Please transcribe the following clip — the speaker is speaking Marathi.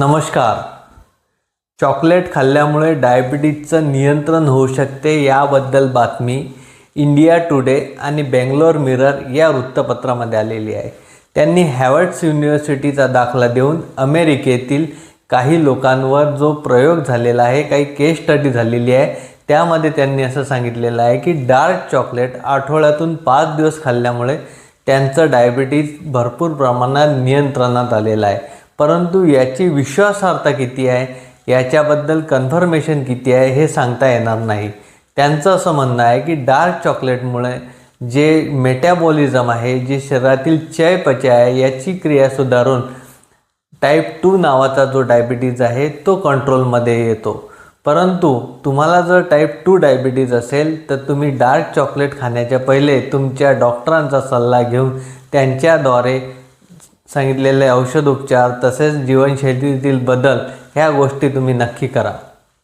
नमस्कार. चॉकलेट खाल्ल्यामुळे डायबिटीजचं नियंत्रण होऊ शकते याबद्दल बातमी इंडिया टुडे आणि बेंगलोर मिरर या वृत्तपत्रामध्ये आलेली आहे. त्यांनी हॅवर्ड्स युनिव्हर्सिटीचा दाखला देऊन अमेरिकेतील काही लोकांवर जो प्रयोग झालेला आहे काही केस स्टडी झालेली आहे त्यामध्ये त्यांनी असं सांगितलेलं आहे की डार्क चॉकलेट आठवड्यातून पाच दिवस खाल्ल्यामुळे त्यांचं डायबिटीज भरपूर प्रमाणात नियंत्रणात आलेलं आहे. परंतु याची विश्वासार्हता किती आहे? याच्याबद्दल कन्फर्मेशन किती आहे हे सांगता येणार नाही. त्यांचं असं म्हणणं आहे की डार्क चॉकलेटमुळे जे मेटॅबॉलिझम आहे जे शरीरातील चयपचय आहे याची क्रिया सुधारून टाईप टू नावाचा जो डायबिटीज आहे तो कंट्रोलमध्ये येतो. परंतु तुम्हाला जर टाईप टू डायबिटीज असेल तर तुम्ही डार्क चॉकलेट खाण्याच्या पहिले तुमच्या डॉक्टरांचा सल्ला घेऊन त्यांच्याद्वारे सांगितलेले औषधोपचार तसेच जीवनशैलीतील बदल ह्या गोष्टी तुम्ही नक्की करा.